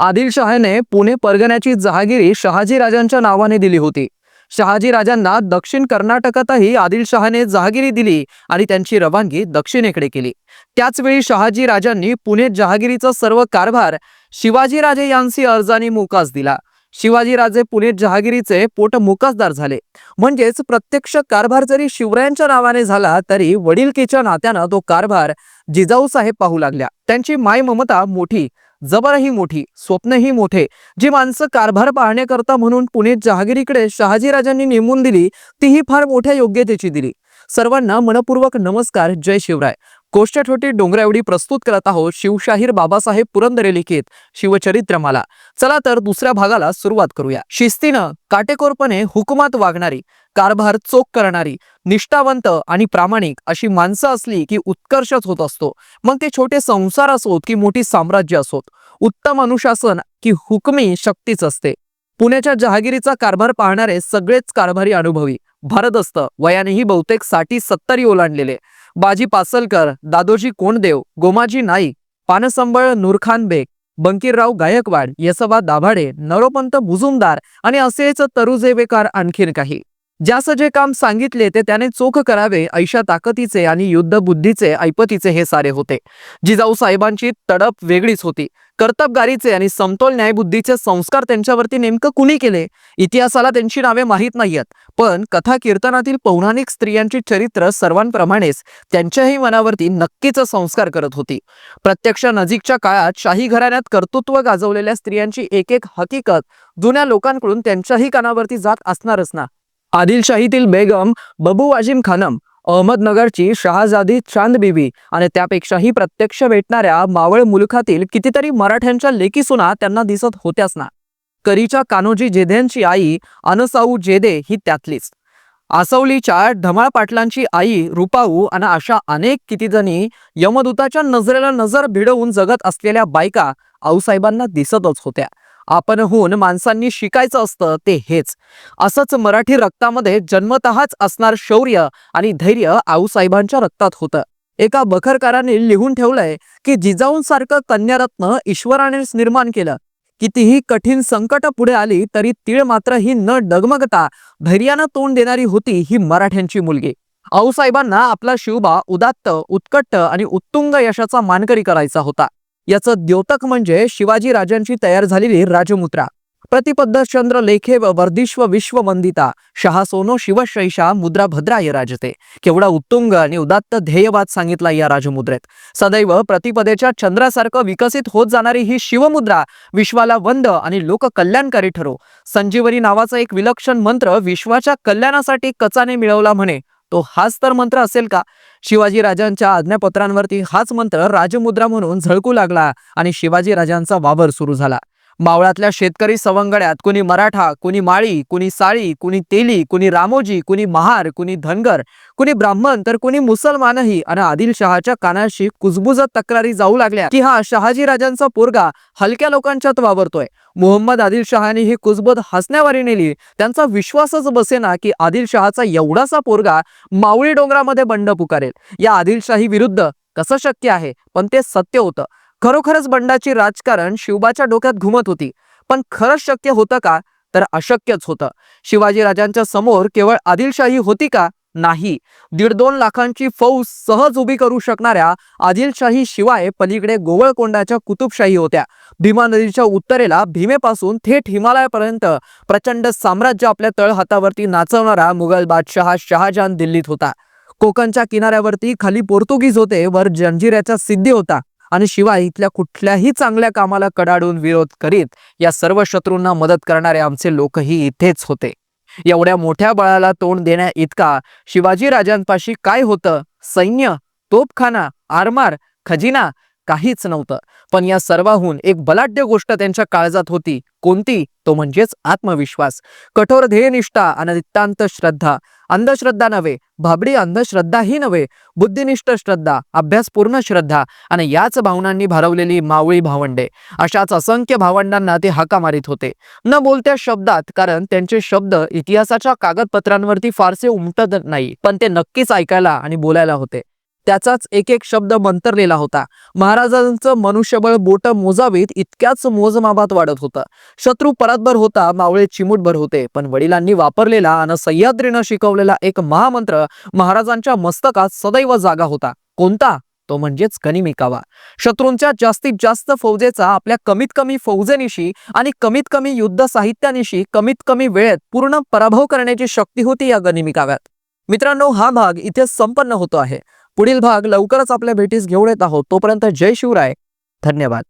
आदिलशहाने पुणे परगण्याची जहागिरी शहाजी राजांच्या नावाने दिली होती. शहाजी राजांना दक्षिण कर्नाटकातही आदिलशहाने जहागिरी दिली आणि त्यांची रवानगी दक्षिणेकडे केली. त्याचवेळी शहाजी राजांनी पुणे जहागिरीचा सर्व कारभार शिवाजीराजे यांची अर्जाने मोकास दिला. शिवाजीराजे पुणे जहागिरीचे पोट मुकासदार झाले. म्हणजेच प्रत्यक्ष कारभार जरी शिवरायांच्या नावाने झाला तरी वडीलकीच्या नात्यानं तो कारभार जिजाऊसाहेब पाहू लागल्या. त्यांची माय ममता मोठी जबरही मोठी स्वप्नही मोठे जी माणसं कारभार पाहण्याकरता म्हणून पुणे जहागिरीकडे शहाजीराजांनी नेमून दिली तीही फार मोठ्या योग्यतेची दिली. सर्वांना मनपूर्वक नमस्कार जय शिवराय. गोष्ट छोटी डोंगरा एवढी प्रस्तुत करत आहोत शिवशाहीर बाबासाहेब पुरंदरे लिखित शिवचरित्रमाला. चला तर दुसऱ्या भागाला सुरुवात करूया. शिस्तीनं काटेकोरपणे हुकुमात वागणारी कारभार चोख करणारी निष्ठावंत आणि प्रामाणिक अशी माणसं असली की उत्कर्षच होत असतो. मग ते छोटे संसार असोत की मोठी साम्राज्य असोत. उत्तम अनुशासन की हुकमी शक्तीच असते. पुण्याच्या जहागिरीचा कारभार पाहणारे सगळेच कारभारी अनुभवी भारदस्त वयानेही बहुतेकसाठी सत्तरी ओलांडलेले बाजी पासलकर दादोजी कोंडदेव गोमाजी नाईक पानसंबळ नूरखान बेग बंकीरराव गायकवाड यसबा दाभाडे नरोपंत मुजुमदार आणि असेच तरुजेबेकार आणखीन काही. ज्याचं जे काम सांगितले ते त्याने चोख करावे ऐशा ताकदीचे आणि युद्धबुद्धीचे ऐपतीचे हे सारे होते. जिजाऊ साहेबांची तडप वेगळीच होती. कर्तबगारीचे आणि समतोल न्यायबुद्धीचे संस्कार त्यांच्यावरती नेमकं कुणी केले? इतिहासाला त्यांची नावे माहीत नाहीयेत. पण कथा कीर्तनातील पौराणिक स्त्रियांची चरित्र सर्वांप्रमाणेच त्यांच्याही मनावरती नक्कीच संस्कार करत होती. प्रत्यक्ष नजीकच्या काळात शाही घराण्यात कर्तृत्व गाजवलेल्या स्त्रियांची एक एक हकीकत जुन्या लोकांकडून त्यांच्याही कानावरती जात असणारच ना. आदिलशाहीतील बेगम बबू वाजिम खानम अहमदनगरची शहाजादी चांद बीबी आणि त्यापेक्षाही प्रत्यक्ष भेटणाऱ्या मावळ मुलखातील कितीतरी मराठ्यांच्या लेकीसुना त्यांना दिसत होत्याच ना करीच्या कान्होजी जेधेंची आई अनसाऊ जेदे ही त्यातलीच. आसवलीच्या ढमाळ पाटलांची आई रुपाऊ आणि अशा अनेक कितीजणी यमदूताच्या नजरेला नजर भिडवून जगत असलेल्या बायका आऊसाहेबांना दिसतच होत्या. आपणहून माणसांनी शिकायचं असतं ते हेच. असंच मराठी रक्तामध्ये जन्मतःच असणार शौर्य आणि धैर्य आऊसाहेबांच्या रक्तात होतं. एका बखरकाराने लिहून ठेवलंय की जिजाऊंसारखं कन्यारत्न ईश्वरानेच निर्माण केलं. कितीही कठीण संकट पुढे आली तरी तीळ मात्र ही न डगमगता धैर्यानं तोंड देणारी होती ही मराठ्यांची मुलगी. आऊसाहेबांना आपला शिवबा उदात्त उत्कट आणि उत्तुंग यशाचा मानकरी करायचा होता. याचं द्योतक म्हणजे शिवाजी राजांची तयार झालेली राजमुद्रा. प्रतिपद्धश्चंद्र लेखे व विश्व मंदिता शहा सोनो शिवशैषा मुद्रा भद्राय राजते. केवढा उत्तुंग आणि उदात्त ध्येयवाद सांगितला या राजमुद्रेत. सदैव प्रतिपदेच्या चंद्रासारखं विकसित होत जाणारी ही शिवमुद्रा विश्वाला वंद आणि लोककल्याणकारी ठरो. संजीवनी नावाचा एक विलक्षण मंत्र विश्वाच्या कल्याणासाठी कचाने मिळवला म्हणे तो हाच तर मंत्र असेल का? शिवाजी राजांच्या आज्ञापत्रांवरती हाच मंत्र राजमुद्रा म्हणून झळकू लागला आणि शिवाजी राजांचा वावर सुरू झाला. मावळातल्या शेतकरी सवंगड्यात कुणी मराठा कुणी माळी कुणी साळी कुणी तेली कुणी रामोजी कुणी महार कुणी धनगर कुणी ब्राह्मण तर कुणी मुसलमानही आणि आदिलशहाच्या कानाशी कुजबुजत तक्रारी जाऊ लागल्या की हा शहाजी राजांचा पोरगा हलक्या लोकांच्यात वावरतोय. मोहम्मद आदिलशहाने ही कुजबुद हसण्यावारी नेली. त्यांचा विश्वासच बसेना की आदिलशहाचा एवढासा पोरगा मावळी डोंगरामध्ये बंड पुकारेल. या आदिलशाही विरुद्ध कसं शक्य आहे? पण ते सत्य होतं. खरोखरच बंडाची राजकारण शिवबाच्या डोक्यात घुमत होती. पण खरंच शक्य होतं का? तर अशक्यच होतं. शिवाजी राजांच्या समोर केवळ आदिलशाही होती का? नाही. दीड दोन लाखांची फौज सहज उभी करू शकणाऱ्या आदिलशाही शिवाय पलीकडे गोवळकोंडाच्या कुतुबशाही होत्या. भीमा नदीच्या उत्तरेला भीमेपासून थेट हिमालयापर्यंत प्रचंड साम्राज्य आपल्या तळहातावरती नाचवणारा मुघल बादशहा शहाजहान दिल्लीत होता. कोकणच्या किनाऱ्यावरती खाली पोर्तुगीज होते वर जंजिऱ्याचा सिद्धी होता. आणि शिवाय इथल्या कुठल्याही चांगल्या कामाला कडाडून विरोध करीत या सर्व शत्रूंना मदत करणारे आमचे लोकही इथेच होते. एवढ्या मोठ्या बळाला तोंड देण्या इतका शिवाजी राजांपाशी काय होतं? सैन्य तोपखाना आरमार खजिना काहीच नव्हतं. पण या सर्वाहून एक बलाढ्य गोष्ट त्यांच्या काळजात होती. कोणती? तो म्हणजेच आत्मविश्वास. कठोर ध्येयनिष्ठा आणि नितांत श्रद्धा. अंधश्रद्धा नव्हे भाबडी अंधश्रद्धाही नव्हे बुद्धिनिष्ठ श्रद्धा अभ्यासपूर्ण श्रद्धा आणि याच भावनांनी भारवलेली मावळी भावंडे. अशाच असंख्य भावंडांना ते हाका मारित होते. न बोलत्या शब्दात कारण त्यांचे शब्द इतिहासाच्या कागदपत्रांवरती फारसे उमटत नाही पण ते नक्कीच ऐकायला आणि बोलायला होते. त्याचाच एक एक शब्द मंतरलेला होता. महाराजांचं मनुष्यबळ बोट मोजावीत इतक्याच मोजमापात वाढत होतं. शत्रू परतभर होता मावळे चिमूटभर होते पण वडिलांनी वापरलेला आणि सह्याद्रीनं शिकवलेला एक महामंत्र महाराजांच्या मस्तकात सदैव जागा होता. कोणता? तो म्हणजेच गनिमिकावा शत्रूंच्या जास्तीत जास्त फौजेचा आपल्या कमीत कमी फौजेनिशी आणि कमीत कमी युद्ध साहित्यानिशी कमीत कमी वेळेत पूर्ण पराभव करण्याची शक्ती होती या गनिमिकाव्यात मित्रांनो हा भाग इथे संपन्न होतो आहे. पुढील भाग लवकरच आपल्या भेटीस घेऊन येत आहोत. तोपर्यंत जय शिवराय. धन्यवाद.